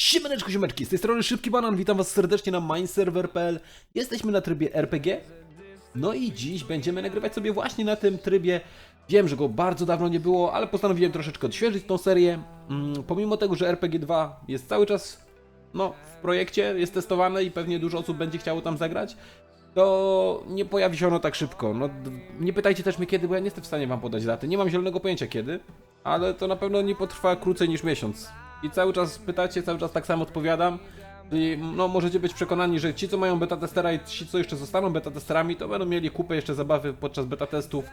Siemaneczko, ziomeczki, z tej strony Szybki Banan, witam was serdecznie na mineserver.pl Jesteśmy na trybie RPG No i dziś będziemy nagrywać sobie właśnie na tym trybie Wiem, że go bardzo dawno nie było, ale postanowiłem troszeczkę odświeżyć tą serię mm, Pomimo tego, że RPG 2 jest cały czas no, w projekcie, jest testowane i pewnie dużo osób będzie chciało tam zagrać to nie pojawi się ono tak szybko. No, nie pytajcie też mnie kiedy, bo ja nie jestem w stanie wam podać daty. Nie mam zielonego pojęcia kiedy, ale to na pewno nie potrwa krócej niż miesiąc. I cały czas pytacie, cały czas tak samo odpowiadam. I no, możecie być przekonani, że ci, co mają beta testera i ci, co jeszcze zostaną beta testerami, to będą mieli kupę jeszcze zabawy podczas beta testów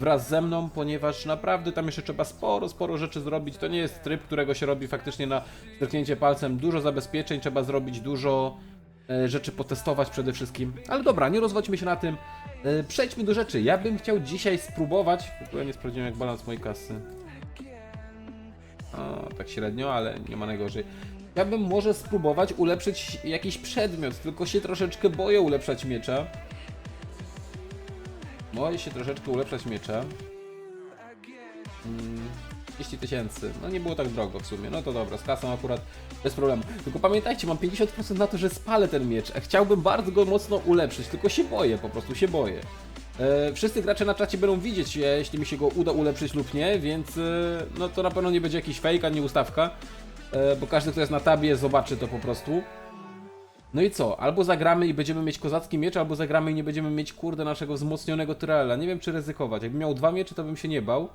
wraz ze mną, ponieważ naprawdę tam jeszcze trzeba sporo, sporo rzeczy zrobić. To nie jest tryb, którego się robi faktycznie na stryknięcie palcem. Dużo zabezpieczeń trzeba zrobić, dużo e, rzeczy potestować przede wszystkim. Ale dobra, nie rozwodźmy się na tym. E, Przejdźmy do rzeczy. Ja bym chciał dzisiaj spróbować. W ogóle nie sprawdziłem jak balans mojej kasy. O, tak średnio, ale nie ma najgorzej. Bym może spróbować ulepszyć jakiś przedmiot, tylko się troszeczkę boję ulepszać miecza. Boję się troszeczkę ulepszać miecza. Mm, 30 tysięcy. No nie było tak drogo w sumie. No to dobra, z kasą akurat bez problemu. Tylko pamiętajcie, mam 50% na to, że spalę ten miecz. Chciałbym bardzo go mocno ulepszyć, tylko się boję, po prostu się boję. E, wszyscy gracze na czacie będą widzieć, e, jeśli mi się go uda ulepszyć lub nie, więc e, no to na pewno nie będzie jakiś fake, ani ustawka, bo każdy, kto jest na tabie, zobaczy to po prostu. No i co? Albo zagramy i będziemy mieć kozacki miecz, albo zagramy i nie będziemy mieć kurde naszego wzmocnionego Tyrella. Nie wiem czy ryzykować. Jakbym miał dwa miecze, to bym się nie bał.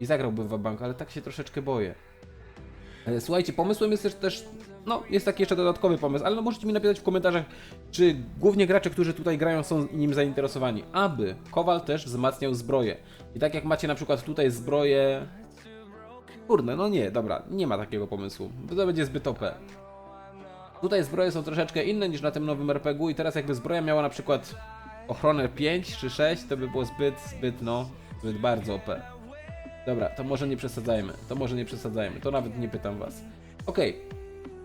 I zagrałbym w bank, ale tak się troszeczkę boję. E, Słuchajcie, pomysłem jest też, też, no jest taki jeszcze dodatkowy pomysł, ale no możecie mi napisać w komentarzach, czy głównie gracze, którzy tutaj grają są nim zainteresowani, aby Kowal też wzmacniał zbroję. I tak jak macie na przykład tutaj zbroję... Kurde, no nie, dobra, nie ma takiego pomysłu, bo to będzie zbyt OP. Tutaj zbroje są troszeczkę inne niż na tym nowym RPG-u i teraz jakby zbroja miała na przykład ochronę 5 czy 6, to by było zbyt, zbyt no, zbyt bardzo OP. Dobra, to może nie przesadzajmy. To może nie przesadzajmy. To nawet nie pytam was. Okej.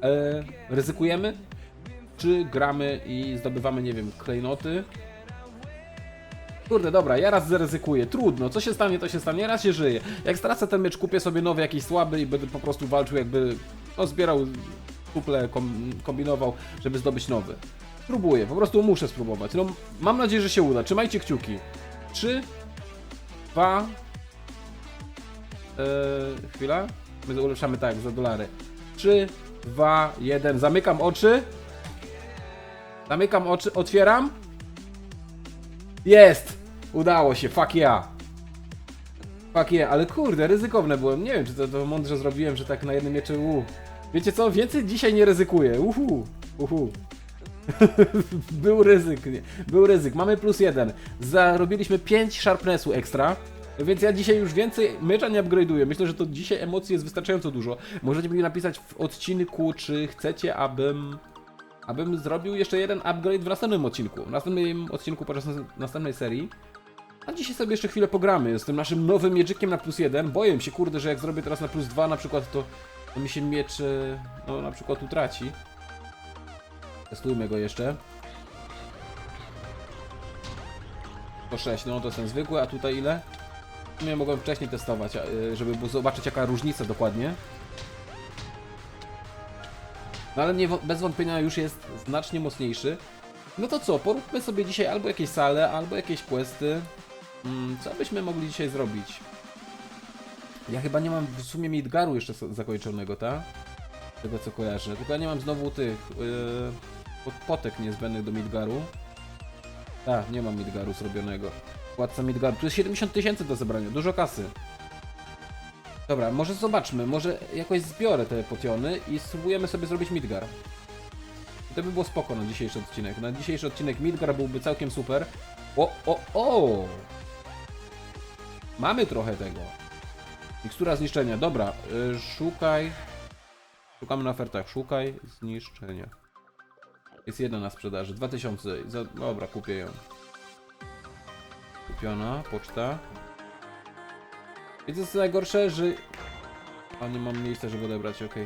E, Ryzykujemy? Czy gramy i zdobywamy, nie wiem, klejnoty? Kurde, dobra, ja raz zaryzykuję. Trudno, co się stanie, to się stanie. Raz się żyje. Jak stracę ten miecz, kupię sobie nowy, jakiś słaby i będę po prostu walczył, jakby no, zbierał kuple, kom, kombinował, żeby zdobyć nowy. Spróbuję, po prostu muszę spróbować. No, mam nadzieję, że się uda. Trzymajcie kciuki. 3, 2, Eee, chwila. My ulepszamy tak, za dolary. 3, 2, 1. Zamykam oczy. Zamykam oczy, otwieram. Jest! Udało się, fuck yeah. Fuck yeah, ale kurde, ryzykowne byłem. Nie wiem, czy to, to mądrze zrobiłem, że tak na jednym miecze u. Wiecie co? Więcej dzisiaj nie ryzykuję. Uhu. Uhu. był ryzyk, nie. Był ryzyk. Mamy plus jeden. Zarobiliśmy 5 sharpnessu ekstra. Więc ja dzisiaj już więcej mecza nie upgrade'uję. Myślę, że to dzisiaj emocji jest wystarczająco dużo. Możecie mi napisać w odcinku, czy chcecie, abym abym zrobił jeszcze jeden upgrade w następnym odcinku. W następnym odcinku podczas nas- następnej serii. A dzisiaj sobie jeszcze chwilę pogramy z tym naszym nowym mieczykiem na plus jeden. Boję się, kurde, że jak zrobię teraz na plus dwa na przykład, to, to mi się miecz, e, no na przykład utraci. Testujmy go jeszcze. To 6, no to jest ten zwykły, a tutaj ile? Sumie mogłem wcześniej testować, y, żeby zobaczyć jaka różnica dokładnie. No ale nie, bez wątpienia już jest znacznie mocniejszy. No to co, poróbmy sobie dzisiaj albo jakieś sale, albo jakieś questy. Mm, co byśmy mogli dzisiaj zrobić? Ja chyba nie mam w sumie Midgaru jeszcze zakończonego, tak? Tego co kojarzę. Tylko ja nie mam znowu tych yy, pot- potek niezbędnych do Midgaru. Tak, nie mam Midgaru zrobionego. Władca Midgaru. Tu jest 70 tysięcy do zebrania, dużo kasy. Dobra, może zobaczmy, może jakoś zbiorę te potiony i spróbujemy sobie zrobić Midgar. To by było spoko na dzisiejszy odcinek. Na dzisiejszy odcinek Midgar byłby całkiem super. O, o, o! Mamy trochę tego. Mikstura zniszczenia, dobra, y, szukaj. Szukamy na ofertach, szukaj zniszczenia. Jest jedna na sprzedaży, 2000. Za, dobra, kupię ją. Kupiona, poczta. I to jest najgorsze, że... A nie mam miejsca, żeby odebrać, okej.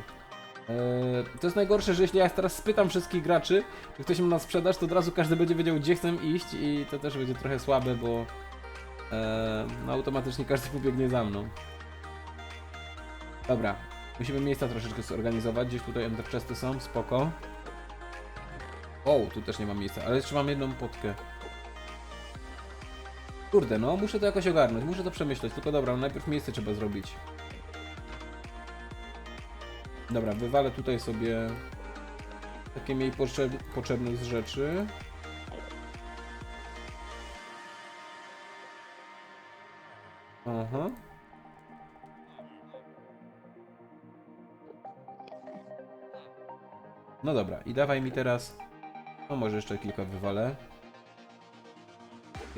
Eee, To jest najgorsze, że jeśli ja teraz spytam wszystkich graczy, czy ktoś ma na sprzedaż, to od razu każdy będzie wiedział, gdzie chcę iść i to też będzie trochę słabe, bo eee, no automatycznie każdy pobiegnie za mną. Dobra. Musimy miejsca troszeczkę zorganizować. Gdzieś tutaj ender chesty są, spoko. O, tu też nie ma miejsca, ale jeszcze mam jedną potkę. Kurde, no, muszę to jakoś ogarnąć, muszę to przemyśleć, tylko dobra, no najpierw miejsce trzeba zrobić. Dobra, wywalę tutaj sobie takie mniej potrzeb potrzebne z rzeczy. Aha. No dobra, i dawaj mi teraz. No może jeszcze kilka wywalę.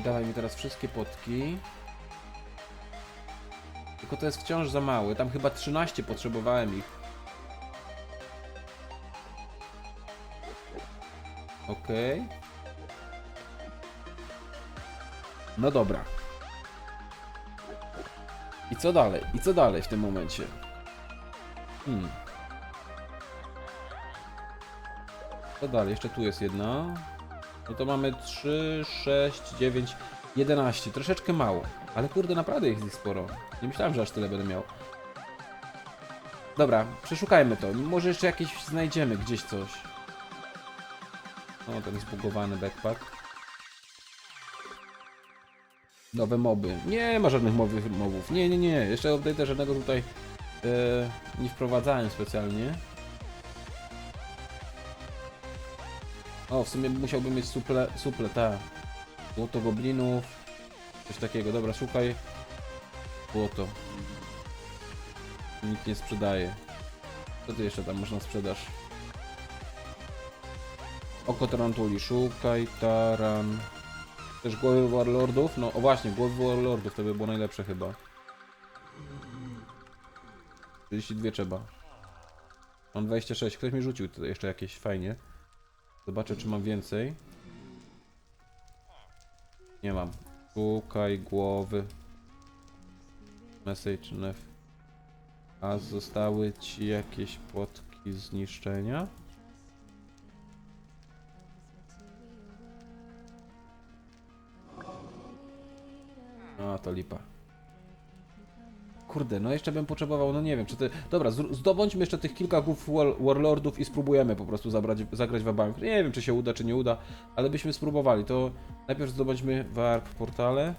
Dawaj mi teraz wszystkie potki. Tylko to jest wciąż za małe. Tam chyba 13 potrzebowałem ich. Okej. No dobra. I co dalej? I co dalej w tym momencie? Hmm. Co dalej? Jeszcze tu jest jedna. No to mamy 3, 6, 9, 11. Troszeczkę mało. Ale kurde, naprawdę jest ich sporo. Nie myślałem, że aż tyle będę miał. Dobra, przeszukajmy to. Może jeszcze jakieś znajdziemy gdzieś coś. O, ten zbugowany backpack. Nowe moby. Nie ma żadnych mowy. Nie, nie, nie. Jeszcze update'a żadnego tutaj e, nie wprowadzałem specjalnie. O, w sumie musiałbym mieć suple, suple, tak. Złoto goblinów. Coś takiego. Dobra, szukaj. Złoto. Nikt nie sprzedaje. Co ty jeszcze tam można sprzedaż? Oko tarantuli. Szukaj taran. Też głowy warlordów? No o właśnie, głowy warlordów to by było najlepsze chyba. 32 trzeba. Mam 26. Ktoś mi rzucił tutaj jeszcze jakieś fajnie. Zobaczę, czy mam więcej. Nie mam. Szukaj głowy. Message nef. A zostały ci jakieś płotki zniszczenia? A, to lipa. Kurde, no jeszcze bym potrzebował, no nie wiem, czy ty... Dobra, zdobądźmy jeszcze tych kilka głów war Warlordów i spróbujemy po prostu zabrać, zagrać w bank. Nie wiem, czy się uda, czy nie uda, ale byśmy spróbowali. To najpierw zdobądźmy Warp portale.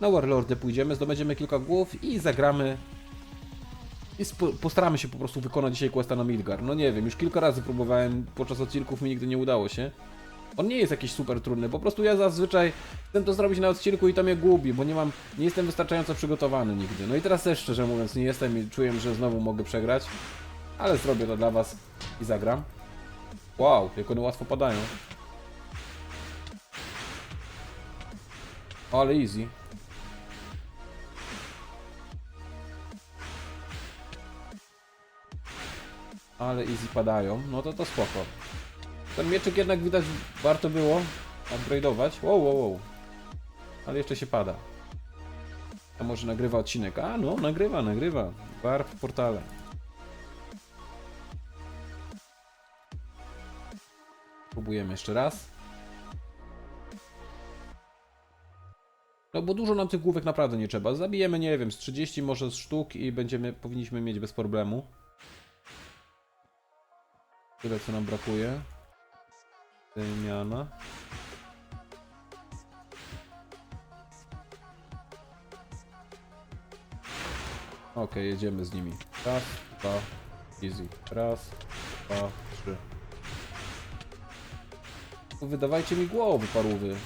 Na Warlordy pójdziemy, zdobędziemy kilka głów i zagramy. I postaramy się po prostu wykonać dzisiaj questa na Midgar. No nie wiem, już kilka razy próbowałem, podczas odcinków mi nigdy nie udało się. On nie jest jakiś super trudny, po prostu ja zazwyczaj chcę to zrobić na odcinku i to mnie gubi, bo nie mam, nie jestem wystarczająco przygotowany nigdy. No i teraz też szczerze mówiąc nie jestem i czuję, że znowu mogę przegrać, ale zrobię to dla was i zagram. Wow, jak one łatwo padają. Ale easy. Ale easy padają, no to to spoko. Ten mieczyk jednak widać warto było upgrade'ować. Wow, wow, wow. Ale jeszcze się pada. A może nagrywa odcinek? A no, nagrywa, nagrywa. Warp portale. Próbujemy jeszcze raz. No bo dużo nam tych główek naprawdę nie trzeba. Zabijemy, nie wiem, z 30 może z sztuk i będziemy, powinniśmy mieć bez problemu. Tyle co nam brakuje. Wymiana. Okej, jedziemy z nimi. Raz, dwa, easy. Raz, dwa, trzy. Tu Wydawajcie mi głowy, parówy.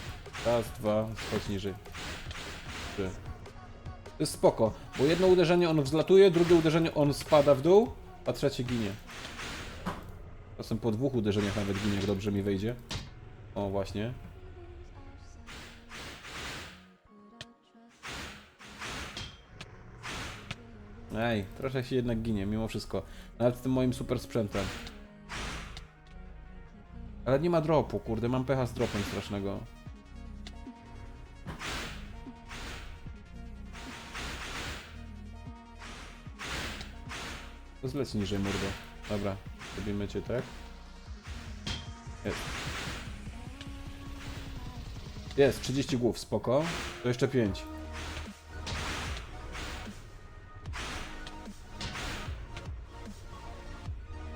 Raz, dwa, schodź niżej. Trzy. To jest spoko, bo jedno uderzenie on wzlatuje, drugie uderzenie on spada w dół, a trzecie ginie. Czasem po dwóch uderzeniach nawet ginie, jak dobrze mi wejdzie. O, właśnie. Ej, trochę się jednak ginie, mimo wszystko. Nawet z tym moim super sprzętem. Ale nie ma dropu, kurde, mam pecha z dropem strasznego. To zleć niżej, mordo. Dobra, robimy cię tak. Jest. Jest, 30 głów, spoko. To jeszcze 5.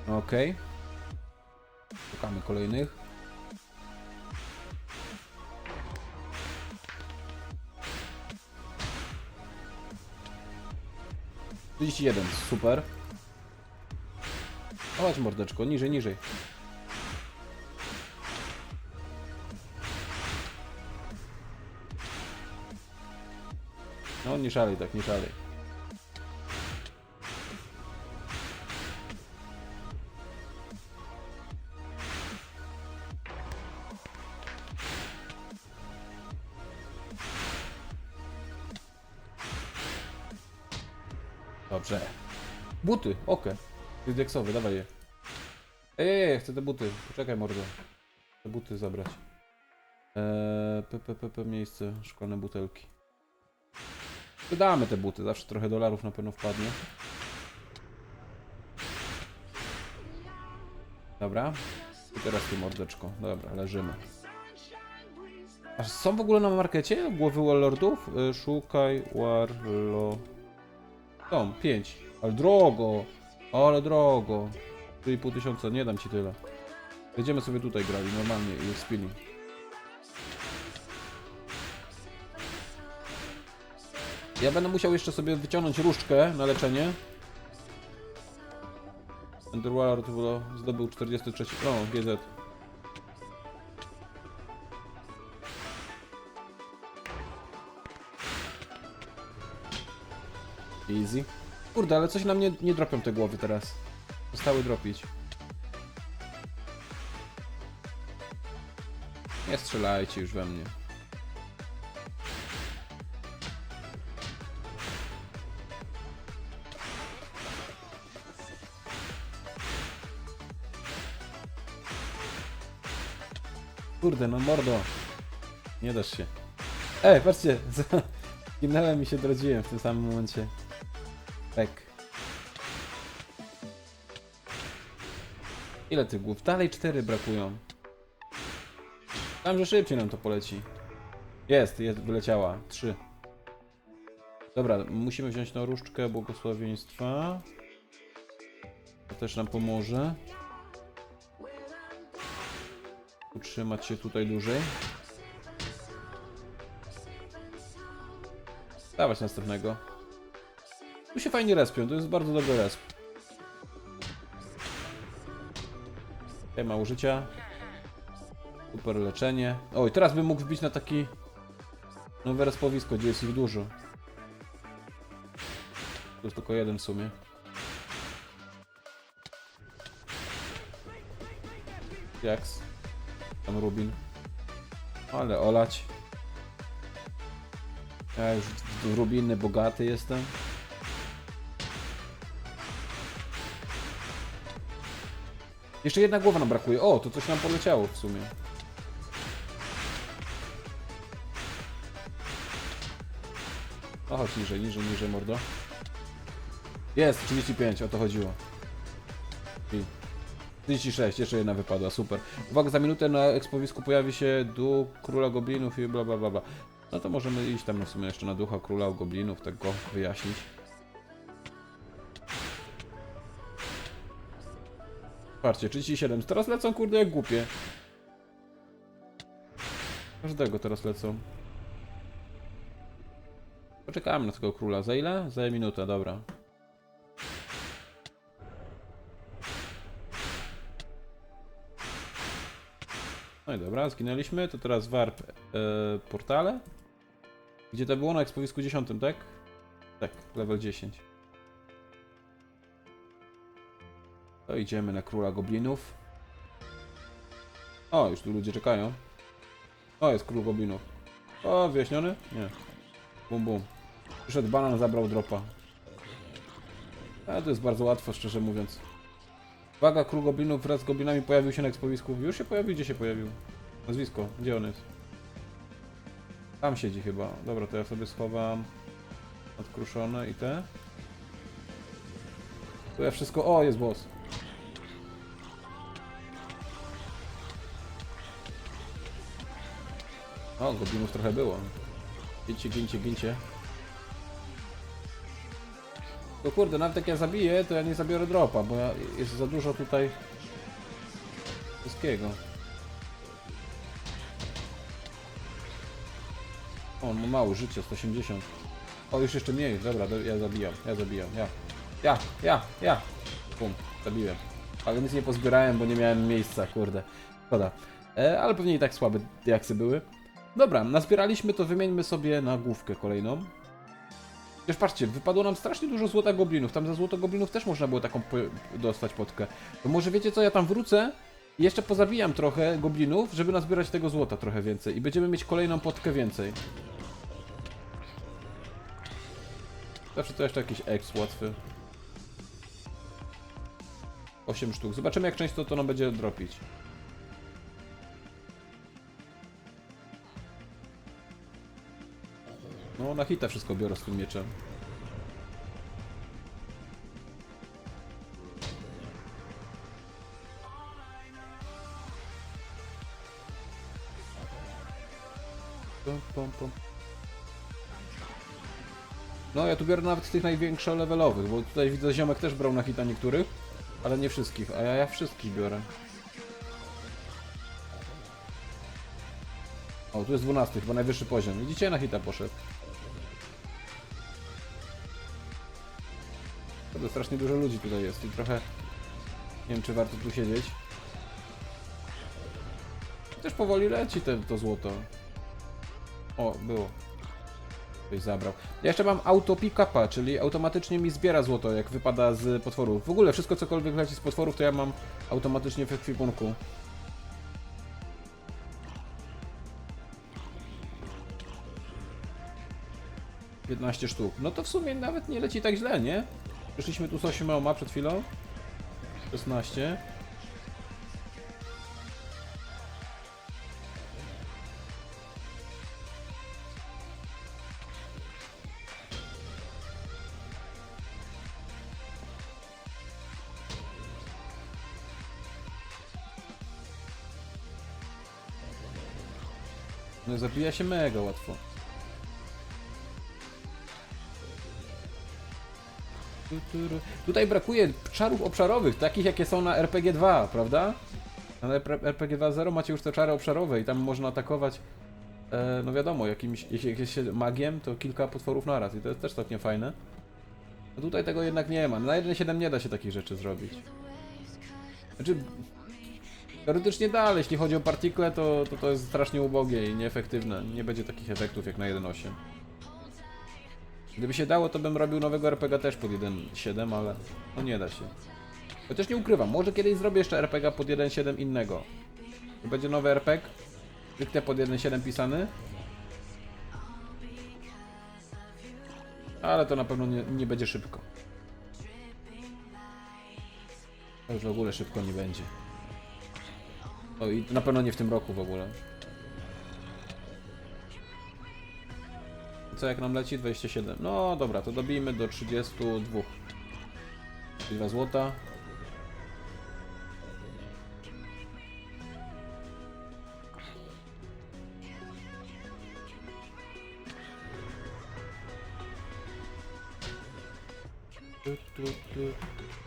Okej. Szukamy kolejnych. Trzydzieści jeden, super. Chodź mordeczko, niżej, niżej. No nie szalej tak, nie szalej. Dobrze. Buty, oke. Jest deksowy, dawaj je. Ej, ej, ej, chcę te buty. Poczekaj mordo. Te buty zabrać. Eee, p, p, p, p, miejsce, szkolne butelki. Wydamy te buty, zawsze trochę dolarów na pewno wpadnie. Dobra. I teraz ty mordeczko. Dobra, leżymy. A są w ogóle na markecie głowy Warlordów? Y, Szukaj Warlo... Są, 5. Ale drogo! Ale drogo. 3,5 tysiąca, nie dam ci tyle. Będziemy sobie tutaj grali, normalnie i spili. Ja będę musiał jeszcze sobie wyciągnąć różdżkę na leczenie. Underworld zdobył 43. O, GZ. Easy. Kurde, ale coś na mnie nie dropią te głowy teraz. Zostały dropić. Nie strzelajcie już we mnie. Kurde, no mordo. Nie dasz się. Ej, patrzcie. Zginąłem i się drodziłem w tym samym momencie. Tak. Ile tych głów? Dalej cztery brakują. Tam, że szybciej nam to poleci. Jest, jest, wyleciała. Trzy. Dobra, musimy wziąć tą różdżkę błogosławieństwa. To też nam pomoże. Utrzymać się tutaj dłużej. Dawać następnego. Tu się fajnie respią, to jest bardzo dobry resp. Tutaj ma użycia. Super leczenie. Oj, teraz bym mógł wbić na taki nowe respowisko, gdzie jest ich dużo. Tu jest tylko jeden w sumie. Jaks. Tam Rubin. Ale olać. Ja już w Rubiny bogaty jestem. Jeszcze jedna głowa nam brakuje. O, to coś nam poleciało w sumie. O, chodź niżej, niżej, niżej, mordo. Jest, 35, o to chodziło. I 36, jeszcze jedna wypadła, super. Uwaga, za minutę na ekspowisku pojawi się duch króla goblinów i bla bla bla bla. No to możemy iść tam w sumie jeszcze na ducha króla goblinów, tak go wyjaśnić. Patrzcie, 37. Teraz lecą kurde jak głupie. Każdego teraz lecą. Poczekamy na tego króla. Za ile? Za minutę, dobra. No i dobra, zginęliśmy. To teraz warp e, portale. Gdzie to było? Na ekspowisku 10, tak? Tak, level 10. To idziemy na króla goblinów. O, już tu ludzie czekają. O, jest król goblinów. O, wyjaśniony? Nie. Bum, bum. Przyszedł banan, zabrał dropa. A to jest bardzo łatwo, szczerze mówiąc. Uwaga, król goblinów wraz z goblinami pojawił się na ekspowisku. Już się pojawił? Gdzie się pojawił? Nazwisko. Gdzie on jest? Tam siedzi chyba. Dobra, to ja sobie schowam odkruszone i te. Tu ja wszystko... O, jest boss. O, goblinów trochę było. Gincie, gincie, gincie. To kurde, nawet jak ja zabiję, to ja nie zabiorę dropa, bo ja, jest za dużo tutaj wszystkiego. O, ma mało życia, 180. O, już jeszcze mniej, dobra, do, ja zabijam, ja zabijam, ja. Ja, ja, ja. Pum, zabiłem. Ale nic nie pozbierałem, bo nie miałem miejsca, kurde. Szkoda. E, ale pewnie i tak słabe diaksy były. Dobra, nazbieraliśmy to, wymieńmy sobie na główkę kolejną. Wiesz, patrzcie, wypadło nam strasznie dużo złota goblinów. Tam za złoto goblinów też można było taką po dostać potkę. To może wiecie co, ja tam wrócę i jeszcze pozabijam trochę goblinów, żeby nazbierać tego złota trochę więcej. I będziemy mieć kolejną potkę więcej. Zawsze to jeszcze jakiś X łatwy. 8 sztuk. Zobaczymy jak często to nam będzie dropić. No, na hita wszystko biorę z tym mieczem. Pom, pom. No, ja tu biorę nawet tych największych levelowych, bo tutaj widzę ziomek też brał na hita niektórych, ale nie wszystkich, a ja, ja wszystkich biorę. O, tu jest 12, chyba najwyższy poziom. Widzicie, na hita poszedł. To strasznie dużo ludzi tutaj jest i trochę... Nie wiem, czy warto tu siedzieć. Też powoli leci te, to złoto. O, było. Ktoś zabrał. Ja jeszcze mam auto pick-upa, czyli automatycznie mi zbiera złoto, jak wypada z potworów. W ogóle wszystko, cokolwiek leci z potworów, to ja mam automatycznie w ekwipunku. Sztuk. No to w sumie nawet nie leci tak źle, nie? Przyszliśmy tu z 8 przed chwilą. 16. No zabija się mega łatwo. Tutaj brakuje czarów obszarowych, takich jakie są na RPG 2, prawda? Na RPG 2.0 macie już te czary obszarowe i tam można atakować, e, no wiadomo, jakimś, jeśli jest się magiem, to kilka potworów naraz i to jest też całkiem fajne. A tutaj tego jednak nie ma. Na 1.7 nie da się takich rzeczy zrobić. Znaczy, teoretycznie da, ale jeśli chodzi o partikle, to, to to jest strasznie ubogie i nieefektywne. Nie będzie takich efektów jak na 1.8. Gdyby się dało, to bym robił nowego RPG też pod 1.7, ale no nie da się. Chociaż nie ukrywam, może kiedyś zrobię jeszcze RPG pod 1.7 innego. To będzie nowy RPG, stricte pod 1.7 pisany. Ale to na pewno nie, nie będzie szybko. To już w ogóle szybko nie będzie. O i na pewno nie w tym roku w ogóle. Co jak nam leci? 27. No dobra, to dobijmy do 32. 2 złota. Tu, tu, tu,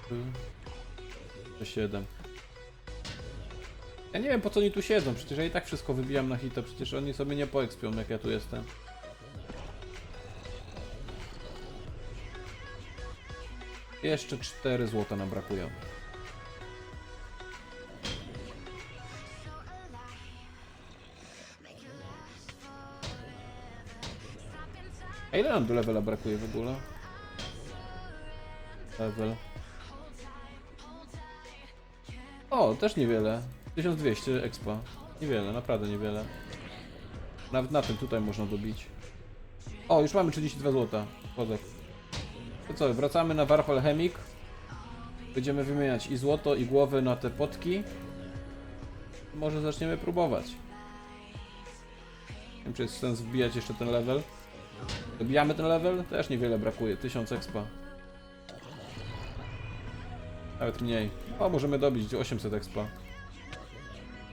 tu. 7. Ja nie wiem po co oni tu siedzą, przecież ja i tak wszystko wybijam na hita, przecież oni sobie nie poekspią jak ja tu jestem. Jeszcze 4 złota nam brakują. A ile nam do levela brakuje w ogóle? Level. O, też niewiele. 1200 expa. Niewiele, naprawdę niewiele. Nawet na tym tutaj można dobić. O, już mamy 32 złota. Kozak. Co, wracamy na Warhol Chemik. Będziemy wymieniać i złoto, i głowy na te potki. Może zaczniemy próbować. Nie wiem, czy jest sens wbijać jeszcze ten level. Dobijamy ten level? Też niewiele brakuje. 1000 expa. Nawet mniej. O, możemy dobić 800 expa.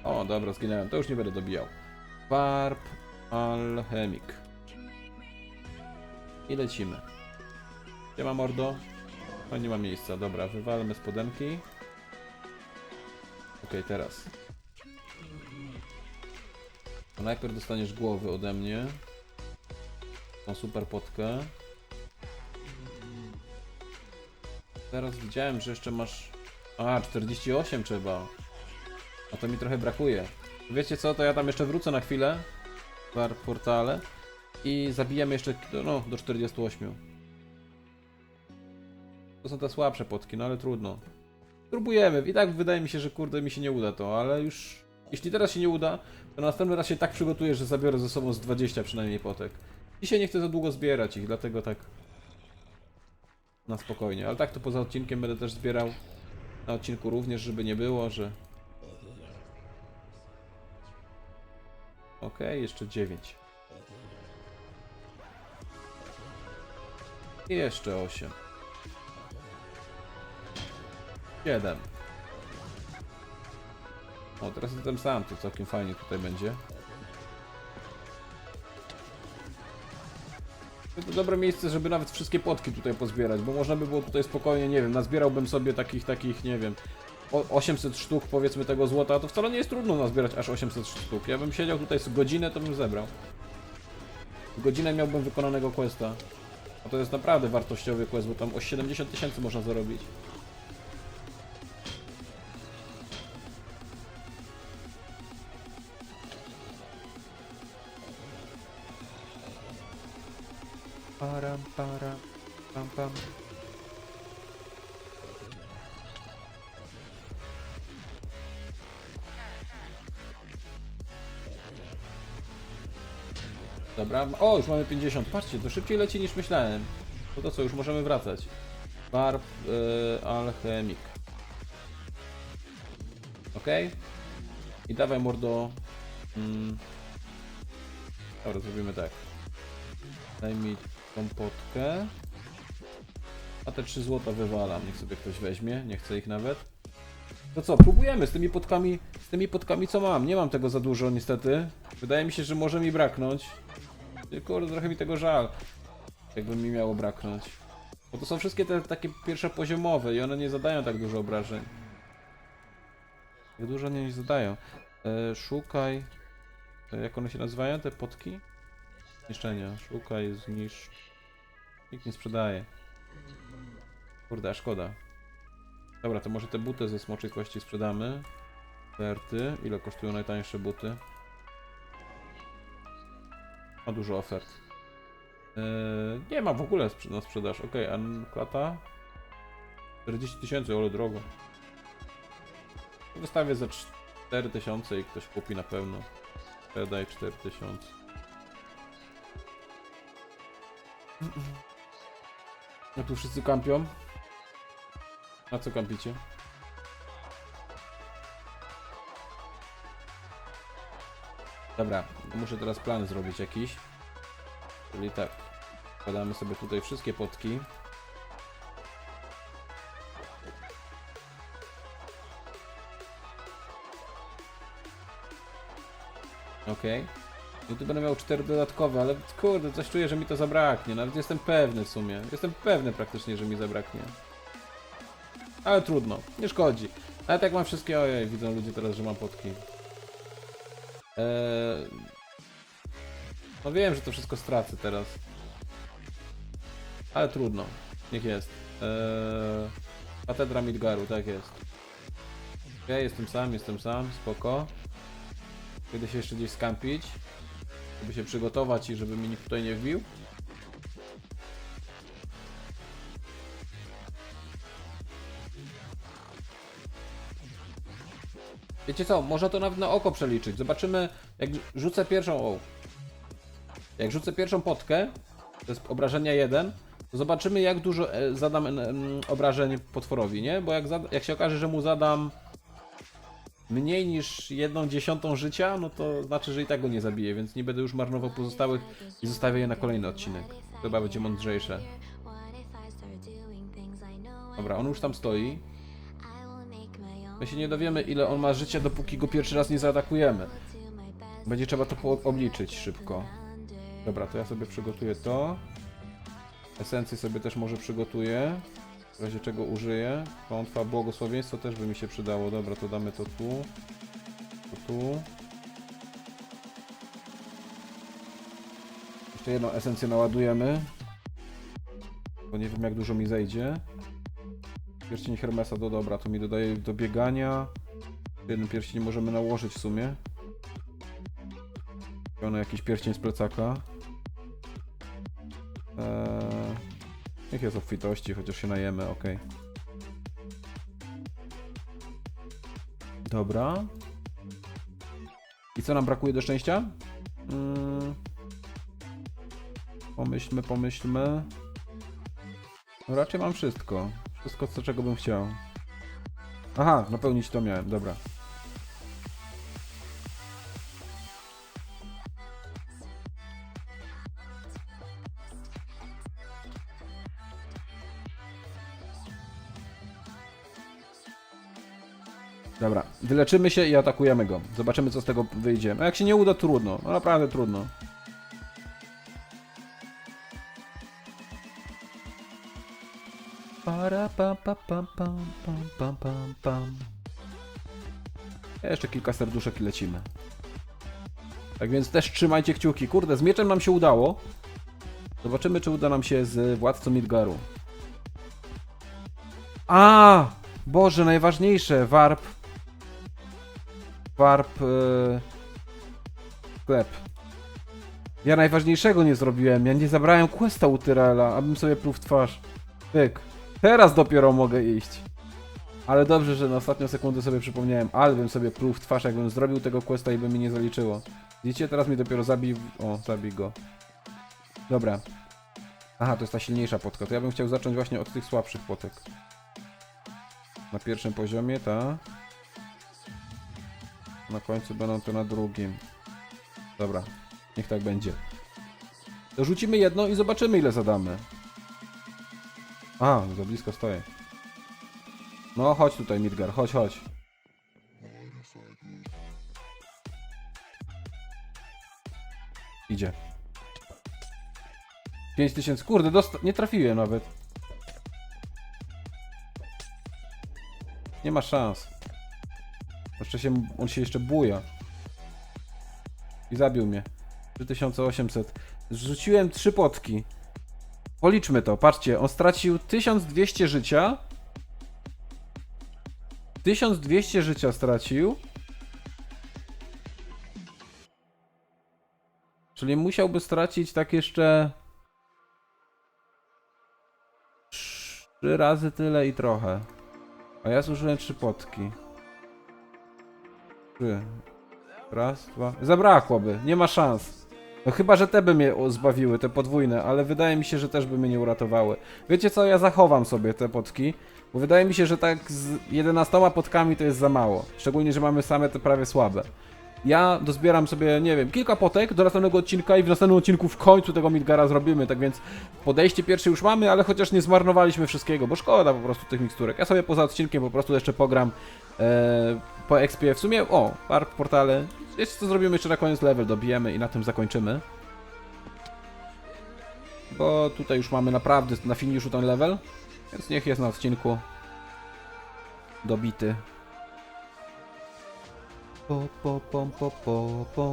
O, dobra, zginąłem. To już nie będę dobijał. Warp Alchemik. I lecimy. Gdzie ma mordo? No nie ma miejsca, dobra, wywalmy spodenki. Okej, teraz. To najpierw dostaniesz głowy ode mnie. Tą super potkę. Teraz widziałem, że jeszcze masz... A, 48 trzeba. A to mi trochę brakuje. Wiecie co, to ja tam jeszcze wrócę na chwilę. War portale. I zabijemy jeszcze, no, do 48. To są te słabsze potki, no ale trudno. Spróbujemy. I tak wydaje mi się, że kurde mi się nie uda to, ale już... Jeśli teraz się nie uda, to następny raz się tak przygotuję, że zabiorę ze sobą z 20 przynajmniej potek. Dzisiaj nie chcę za długo zbierać ich, dlatego tak na spokojnie. Ale tak to poza odcinkiem będę też zbierał na odcinku również, żeby nie było, że... Okej, jeszcze 9. I jeszcze 8. 7. O, teraz jestem sam, to całkiem fajnie tutaj będzie. To dobre miejsce, żeby nawet wszystkie płotki tutaj pozbierać, bo można by było tutaj spokojnie, nie wiem, nazbierałbym sobie takich, takich, nie wiem, o- 800 sztuk powiedzmy tego złota, to wcale nie jest trudno nazbierać aż 800 sztuk. Ja bym siedział tutaj z godzinę, to bym zebrał. Godzinę miałbym wykonanego questa. A to jest naprawdę wartościowy quest, bo tam o 70 tysięcy można zarobić. Param, param, pam, pam. Dobra, o już mamy 50, patrzcie, to szybciej leci niż myślałem. No to co, już możemy wracać. Barb, yy, alchemik. Ok? I dawaj mordo. Mm. Dobra, zrobimy tak. Daj mi tą potkę. A te 3 złota wywalam, niech sobie ktoś weźmie, nie chcę ich nawet. To co, próbujemy z tymi potkami, z tymi potkami co mam. Nie mam tego za dużo niestety. Wydaje mi się, że może mi braknąć. Tylko trochę mi tego żal. Jakby mi miało braknąć. Bo to są wszystkie te takie pierwszopoziomowe i one nie zadają tak dużo obrażeń. Tak dużo nie zadają. E, szukaj. E, jak one się nazywają, te potki? Zniszczenia. Szukaj, zniszcz. Nikt nie sprzedaje. Kurde, szkoda. Dobra, to może te buty ze smoczej kości sprzedamy. Oferty. Ile kosztują najtańsze buty? Ma dużo ofert. Eee, nie ma w ogóle na sprzedaż. Okej, a klata? 40 tysięcy, ale drogo. Wystawię za 4 tysiące i ktoś kupi na pewno. Daj 4 tysiące. No tu wszyscy kampią. Na co kampicie? Dobra, muszę teraz plan zrobić jakiś. Czyli tak. Wkładamy sobie tutaj wszystkie potki. Okej. I tu będę miał cztery dodatkowe, ale kurde, coś czuję, że mi to zabraknie. Nawet jestem pewny w sumie. Jestem pewny praktycznie, że mi zabraknie. Ale trudno, nie szkodzi. Nawet jak mam wszystkie, ojej, widzą ludzie teraz, że mam potki. Eee... No wiem, że to wszystko stracę teraz. Ale trudno. Niech jest. Eee... Katedra Midgaru, tak jest. Okej, jestem sam, jestem sam, spoko. Będę się jeszcze gdzieś skampić. Żeby się przygotować i żeby mi nikt tutaj nie wbił. Wiecie co, można to nawet na oko przeliczyć. Zobaczymy, jak rzucę pierwszą. O. Jak rzucę pierwszą potkę, to jest obrażenia 1, to zobaczymy, jak dużo e, zadam obrażeń potworowi, nie? Bo jak, jak się okaże, że mu zadam mniej niż jedną dziesiątą życia, no to znaczy, że i tak go nie zabiję, więc nie będę już marnował pozostałych i zostawię je na kolejny odcinek. Chyba będzie mądrzejsze. Dobra, on już tam stoi. My się nie dowiemy, ile on ma życia, dopóki go pierwszy raz nie zaatakujemy. Będzie trzeba to obliczyć szybko. Dobra, to ja sobie przygotuję to. Esencję sobie też może przygotuję. W razie czego użyję. Klątwa błogosławieństwo też by mi się przydało. Dobra, to damy to tu. To tu. Jeszcze jedną esencję naładujemy. Bo nie wiem jak dużo mi zejdzie. Pierścień Hermesa, do dobra, to mi dodaje do biegania. Jeden pierścień możemy nałożyć w sumie. Pełno jakiś pierścień z plecaka. Eee, niech jest obfitości, chociaż się najemy, ok. Dobra. I co nam brakuje do szczęścia? Mm. Pomyślmy, pomyślmy. No raczej mam wszystko. Wszystko, co czego bym chciał. Aha, napełnić to miałem, dobra. Wyleczymy się i atakujemy go. Zobaczymy, co z tego wyjdzie. A jak się nie uda, trudno. No naprawdę trudno. Para, pam, pam, pam, pam, pam, pam. Jeszcze kilka serduszek i lecimy. Tak więc też trzymajcie kciuki. Kurde, z mieczem nam się udało. Zobaczymy, czy uda nam się z władcą Midgaru. A! Boże, najważniejsze, warp Warp. Yy... Sklep. Ja najważniejszego nie zrobiłem. Ja nie zabrałem questa u Tyrella, abym sobie pluł w twarz. Pyk. Teraz dopiero mogę iść. Ale dobrze, że na ostatnią sekundę sobie przypomniałem, ale bym sobie pluł w twarz, jakbym zrobił tego questa i by mi nie zaliczyło. Widzicie, teraz mi dopiero zabij... O, zabij go. Dobra. Aha, to jest ta silniejsza potka. To ja bym chciał zacząć właśnie od tych słabszych potek. Na pierwszym poziomie, ta. Na końcu będą to na drugim. Dobra, niech tak będzie. Dorzucimy jedno i zobaczymy ile zadamy. A, za blisko stoję. No, chodź tutaj, Midgar, chodź, chodź. Idzie. 5000, kurde, nie trafiłem nawet. Nie ma szans. Się, on się jeszcze buja. I zabił mnie. 3800. Zrzuciłem trzy potki. Policzmy to, patrzcie, on stracił 1200 życia. 1200 życia stracił. Czyli musiałby stracić tak jeszcze. Trzy razy tyle i trochę. A ja zużyłem trzy potki. Trzy. Raz, dwa. Zabrakłoby, nie ma szans. No chyba, że te by mnie zbawiły, te podwójne, ale wydaje mi się, że też by mnie nie uratowały. Wiecie co, ja zachowam sobie te potki, bo wydaje mi się, że tak z 11 potkami to jest za mało. Szczególnie, że mamy same te prawie słabe. Ja dozbieram sobie, nie wiem, kilka potek do następnego odcinka i w następnym odcinku w końcu tego Midgara zrobimy, tak więc podejście pierwsze już mamy, ale chociaż nie zmarnowaliśmy wszystkiego, bo szkoda po prostu tych miksturek. Ja sobie poza odcinkiem po prostu jeszcze pogram e, po expie. W sumie, o, park portale. Wiecie co zrobimy jeszcze na koniec level, dobijemy i na tym zakończymy. Bo tutaj już mamy naprawdę na finiszu ten level, więc niech jest na odcinku dobity. Po, po, po, po, po, po.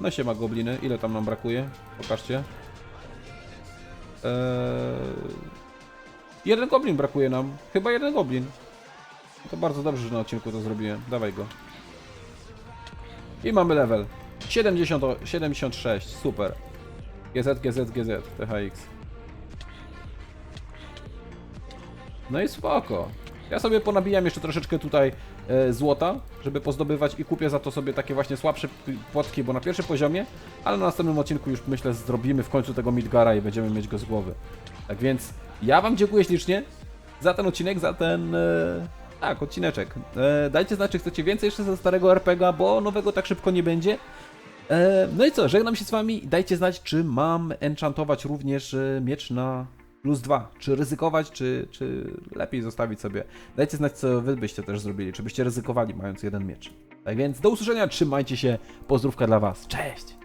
No siema gobliny, ile tam nam brakuje? Pokażcie. Eee... Jeden goblin brakuje nam. Chyba jeden goblin. To bardzo dobrze, że na odcinku to zrobiłem. Dawaj go. I mamy level. 70, o- 76, super. GZ, GZ, GZ, THX. No i spoko. Ja sobie ponabijam jeszcze troszeczkę tutaj e, złota, żeby pozdobywać i kupię za to sobie takie właśnie słabsze p- płotki, bo na pierwszym poziomie, ale na następnym odcinku już myślę zrobimy w końcu tego Midgara i będziemy mieć go z głowy. Tak więc ja wam dziękuję ślicznie za ten odcinek, za ten... E, tak, odcineczek. E, dajcie znać, czy chcecie więcej jeszcze ze starego RPGa, bo nowego tak szybko nie będzie. E, no i co, żegnam się z wami. Dajcie znać, czy mam enchantować również e, miecz na plus 2. Czy ryzykować, czy, czy lepiej zostawić sobie. Dajcie znać, co wy byście też zrobili. Czy byście ryzykowali, mając jeden miecz. Tak więc do usłyszenia, trzymajcie się. Pozdrówka dla was. Cześć!